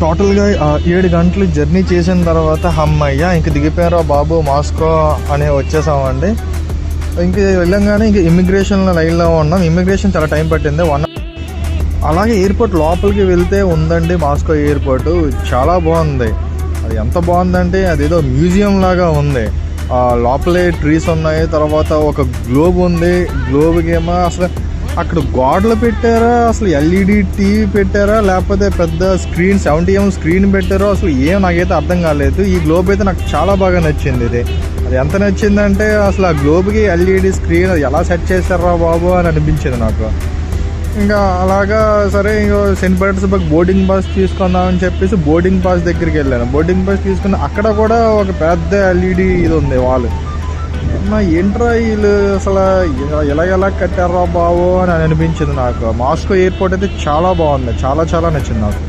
టోటల్గా ఏడు గంటలు జర్నీ చేసిన తర్వాత హమ్మయ్య ఇంక దిగిపోయారా బాబు మాస్కో అని వచ్చేసామండి. ఇంక వెళ్ళంగానే ఇంక ఇమిగ్రేషన్ లైన్లో ఉన్నాం. ఇమిగ్రేషన్ చాలా టైం పట్టింది. వన్ అలాగే ఎయిర్పోర్ట్ లోపలికి వెళ్తే ఉందండి మాస్కో ఎయిర్పోర్ట్. చాలా బాగుంది. అది ఎంత బాగుందంటే అదేదో మ్యూజియం లాగా ఉంది. ఆ లోపలే ట్రీస్ ఉన్నాయి. తర్వాత ఒక గ్లోబ్ ఉంది. గ్లోబ్కి ఏమో అసలు అక్కడ గోడలు పెట్టారా? అసలు ఎల్ఈడి టీవీ పెట్టారా? లేకపోతే పెద్ద స్క్రీన్ సెవెంటీ ఎం స్క్రీన్ పెట్టారో? అసలు ఏం నాకైతే అర్థం కాలేదు. ఈ గ్లోబ్ అయితే నాకు చాలా బాగా నచ్చింది ఇది. అది ఎంత నచ్చిందంటే అసలు ఆ గ్లోబ్కి ఎల్ఈడి స్క్రీన్ అది ఎలా సెట్ చేశారా బాబు అని అనిపించింది నాకు. ఇంకా అలాగా సరే ఇంకో సెంట్ పీటర్స్బర్గ్ బోర్డింగ్ పాస్ తీసుకుందామని చెప్పేసి బోర్డింగ్ పాస్ దగ్గరికి వెళ్ళాను. బోర్డింగ్ పాస్ తీసుకుని అక్కడ కూడా ఒక పెద్ద ఎల్ఈడి ఇది ఉంది వాళ్ళు అన్న ఏంట్రా వీళ్ళు అసలు ఇలా- ఎలా ఎలా కట్టారా బావో అని అనిపించింది నాకు. మాస్కో ఎయిర్పోర్ట్ అయితే చాలా బాగుంది. చాలా చాలా నచ్చింది నాకు.